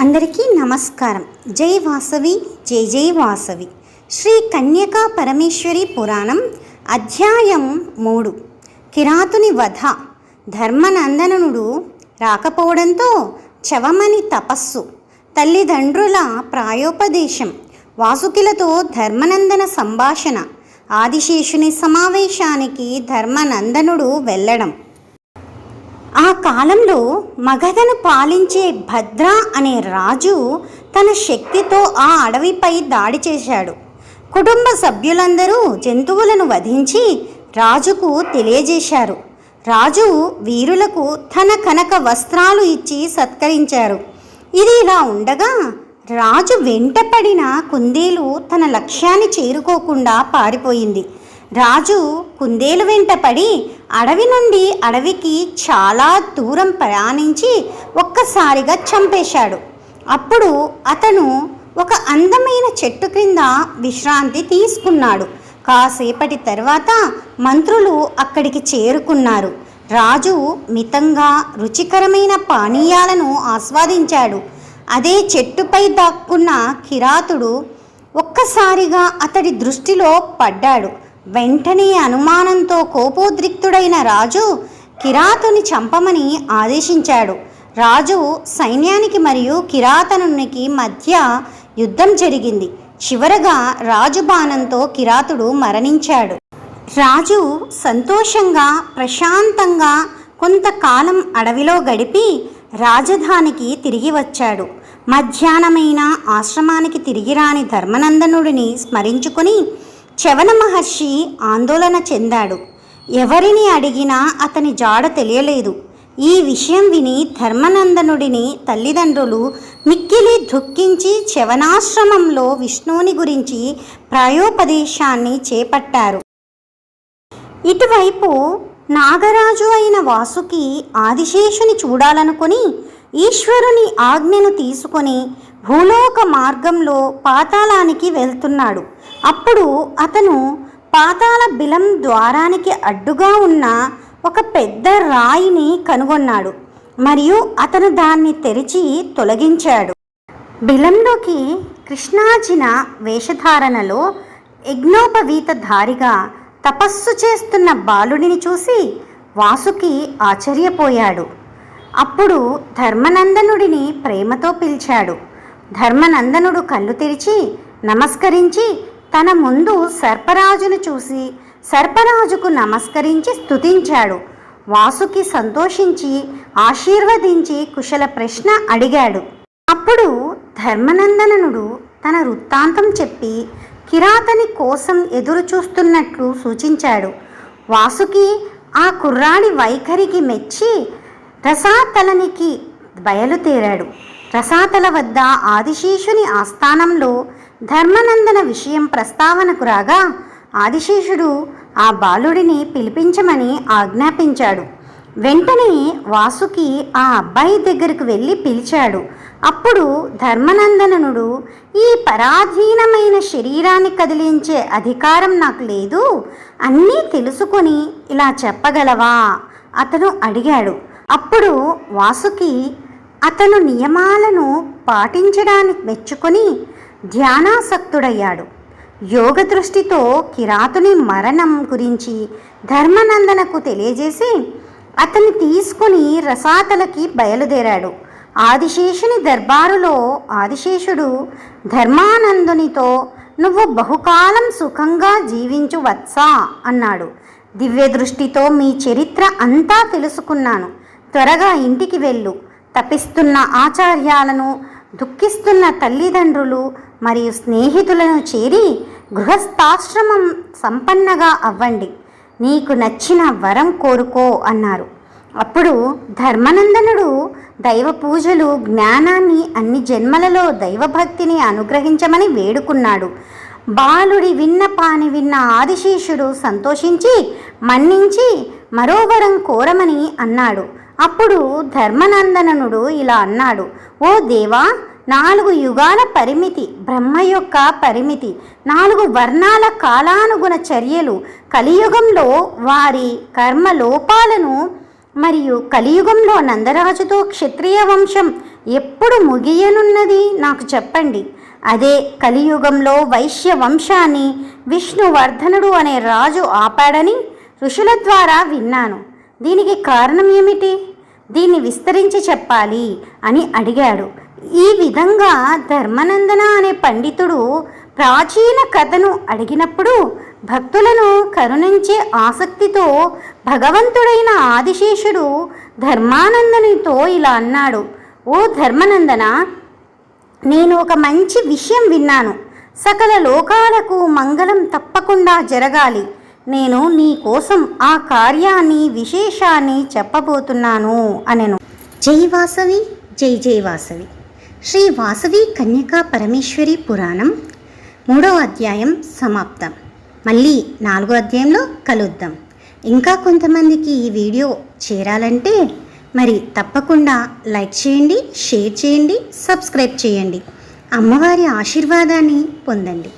అందరికీ నమస్కారం. జై వాసవి జై జై వాసవి. శ్రీ కన్యకా పరమేశ్వరి పురాణం అధ్యాయం మూడు. కిరాతుని వధ. ధర్మనందనుడు రాకపోవడంతో చవమని తపస్సు. తల్లిదండ్రుల ప్రాయోపదేశం. వాసుకిలతో ధర్మనందన సంభాషణ. ఆదిశేషుని సమావేశానికి ధర్మనందనుడు వెళ్ళడం. కాలంలో మగధను పాలించే భద్ర అనే రాజు తన శక్తితో ఆ అడవిపై దాడి చేశాడు. కుటుంబ సభ్యులందరూ జంతువులను వధించి రాజుకు తెలియజేశారు. రాజు వీరులకు తన కనక వస్త్రాలు ఇచ్చి సత్కరించారు. ఇది ఇలా ఉండగా రాజు వెంటపడిన కుందేలు తన లక్ష్యాన్ని చేరుకోకుండా పారిపోయింది. రాజు కుందేలు వెంట పడి అడవి నుండి అడవికి చాలా దూరం ప్రయాణించి ఒక్కసారిగా చంపేశాడు. అప్పుడు అతను ఒక అందమైన చెట్టు క్రింద విశ్రాంతి తీసుకున్నాడు. కాసేపటి తర్వాత మంత్రులు అక్కడికి చేరుకున్నారు. రాజు మితంగా రుచికరమైన పానీయాలను ఆస్వాదించాడు. అదే చెట్టుపై దాక్కున్న కిరాతుడు ఒక్కసారిగా అతడి దృష్టిలో పడ్డాడు. వెంటనే అనుమానంతో కోపోద్రిక్తుడైన రాజు కిరాతుని చంపమని ఆదేశించాడు. రాజు సైన్యానికి మరియు కిరాతనునికి మధ్య యుద్ధం జరిగింది. చివరగా రాజు బాణంతో కిరాతుడు మరణించాడు. రాజు సంతోషంగా ప్రశాంతంగా కొంతకాలం అడవిలో గడిపి రాజధానికి తిరిగి వచ్చాడు. మధ్యాహ్నమైన ఆశ్రమానికి తిరిగి రాని ధర్మనందనుడిని స్మరించుకుని చవన మహర్షి ఆందోళన చెందాడు. ఎవరిని అడిగినా అతని జాడ తెలియలేదు. ఈ విషయం విని ధర్మనందనుడిని తల్లిదండ్రులు మిక్కిలి దుఃఖించి చవనాశ్రమంలో విష్ణువుని గురించి ప్రాయోపదేశాన్ని చేపట్టారు. ఇటువైపు నాగరాజు అయిన వాసుకి ఆదిశేషుని చూడాలనుకుని ఈశ్వరుని ఆజ్ఞను తీసుకొని భూలోక మార్గంలో పాతాళానికి వెళ్తున్నాడు. అప్పుడు అతను పాతాళ బిలం ద్వారానికి అడ్డుగా ఉన్న ఒక పెద్ద రాయిని కనుగొన్నాడు మరియు అతను దాన్ని తెరిచి తొలగించాడు. బిలంలోకి కృష్ణాజిన వేషధారణలో యజ్ఞోపవీతధారిగా తపస్సు చేస్తున్న బాలుడిని చూసి వాసుకి ఆశ్చర్యపోయాడు. అప్పుడు ధర్మనందనుడిని ప్రేమతో పిలిచాడు. ధర్మనందనుడు కళ్ళు తెరిచి నమస్కరించి తన ముందు సర్పరాజును చూసి సర్పరాజుకు నమస్కరించి స్తుతించాడు. వాసుకి సంతోషించి ఆశీర్వదించి కుశల ప్రశ్న అడిగాడు. అప్పుడు ధర్మనందననుడు తన వృత్తాంతం చెప్పి కిరాతని కోసం ఎదురు చూస్తున్నట్లు సూచించాడు. వాసుకి ఆ కుర్రాడి వైఖరికి మెచ్చి రసాతలనికి బయలుదేరాడు. రసాతల వద్ద ఆదిశేషుని ఆస్థానంలో ధర్మనందన విషయం ప్రస్తావనకు రాగా ఆదిశేషుడు ఆ బాలుడిని పిలిపించమని ఆజ్ఞాపించాడు. వెంటనే వాసుకి ఆ అబ్బాయి దగ్గరకు వెళ్ళి పిలిచాడు. అప్పుడు ధర్మనందననుడు ఈ పరాధీనమైన శరీరాన్ని కదిలించే అధికారం నాకు లేదు. అన్నీ తెలుసుకొని ఇలా చెప్పగలవా? అతను అడిగాడు. అప్పుడు వాసుకి అతను నియమాలను పాటించడానికి మెచ్చుకొని ధ్యానాసక్తుడయ్యాడు. యోగ దృష్టితో కిరాతుని మరణం గురించి ధర్మనందనకు తెలియజేసి అతన్ని తీసుకుని రసాతలకి బయలుదేరాడు. ఆదిశేషుని దర్బారులో ఆదిశేషుడు ధర్మానందునితో నువ్వు బహుకాలం సుఖంగా జీవించు వత్సా అన్నాడు. దివ్య దృష్టితో మీ చరిత్ర అంతా తెలుసుకున్నాను. త్వరగా ఇంటికి వెళ్ళు. తపిస్తున్న ఆచార్యాలను దుఃఖిస్తున్న తల్లిదండ్రులు మరియు స్నేహితులను చేరి గృహస్థాశ్రమం సంపన్నగా అవ్వండి. నీకు నచ్చిన వరం కోరుకో అన్నారు. అప్పుడు ధర్మనందనుడు దైవ పూజలు జ్ఞానాన్ని అన్ని జన్మలలో దైవభక్తిని అనుగ్రహించమని వేడుకున్నాడు. బాలుడి విన్నపాని విన్న ఆదిశేషుడు సంతోషించి మన్నించి మరో వరం కోరమని అన్నాడు. అప్పుడు ధర్మనందననుడు ఇలా అన్నాడు. ఓ దేవా నాలుగు యుగాల పరిమితి బ్రహ్మ యొక్క పరిమితి నాలుగు వర్ణాల కాలానుగుణ చర్యలు కలియుగంలో వారి కర్మ లోపాలను మరియు కలియుగంలో నందరాజుతో క్షత్రియ వంశం ఎప్పుడు ముగియనున్నది నాకు చెప్పండి. అదే కలియుగంలో వైశ్య వంశాన్ని విష్ణువర్ధనుడు అనే రాజు ఆపాడని ఋషుల ద్వారా విన్నాను. దీనికి కారణం ఏమిటి? దీన్ని విస్తరించి చెప్పాలి అని అడిగాడు. ఈ విధంగా ధర్మనందన అనే పండితుడు ప్రాచీన కథను అడిగినప్పుడు భక్తులను కరుణించే ఆసక్తితో భగవంతుడైన ఆదిశేషుడు ధర్మానందనితో ఇలా అన్నాడు ఓ ధర్మనందన నేను ఒక మంచి విషయం విన్నాను. సకల లోకాలకు మంగళం తప్పకుండా జరగాలి. నేను నీ కోసం ఆ కార్యాన్ని విశేషాన్ని చెప్పబోతున్నాను అనెను. జై వాసవి జై జై వాసవి. శ్రీ వాసవి కన్యకా పరమేశ్వరి పురాణం మూడో అధ్యాయం సమాప్తం. మళ్ళీ నాలుగో అధ్యాయంలో కలుద్దాం. ఇంకా కొంతమందికి ఈ వీడియో చేరాలంటే మరి తప్పకుండా లైక్ చేయండి షేర్ చేయండి సబ్స్క్రైబ్ చేయండి. అమ్మవారి ఆశీర్వాదాన్ని పొందండి.